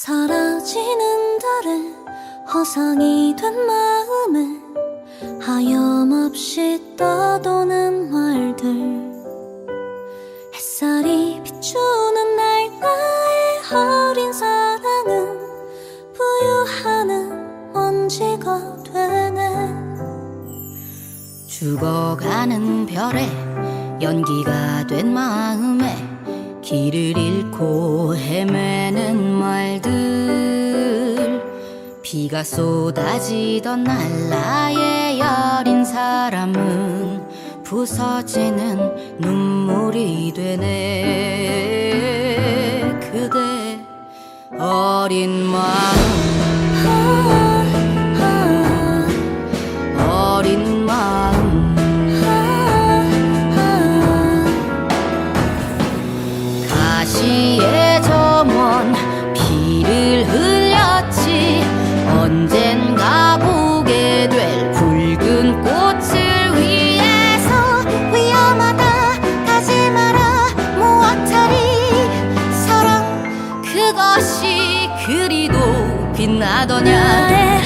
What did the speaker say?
사라지는 달에 허상이 된 마음에 하염없이 떠도는 말들. 햇살이 비추는 날 나의 어린 사랑은 부유하는 먼지가 되네. 죽어가는 별에 연기가 된 마음에 길을 잃고 헤매는 말들. 비가 쏟아지던 날 나의 여린 사람은 부서지는 눈물이 되네. 그대 어린 마음 도시의 정원 피를 흘렸지. 언젠가 보게 될 붉은 꽃을 위해서 위험하다. 가지 마라 모아차리. 사랑 그것이 그리도 빛나더냐. 네.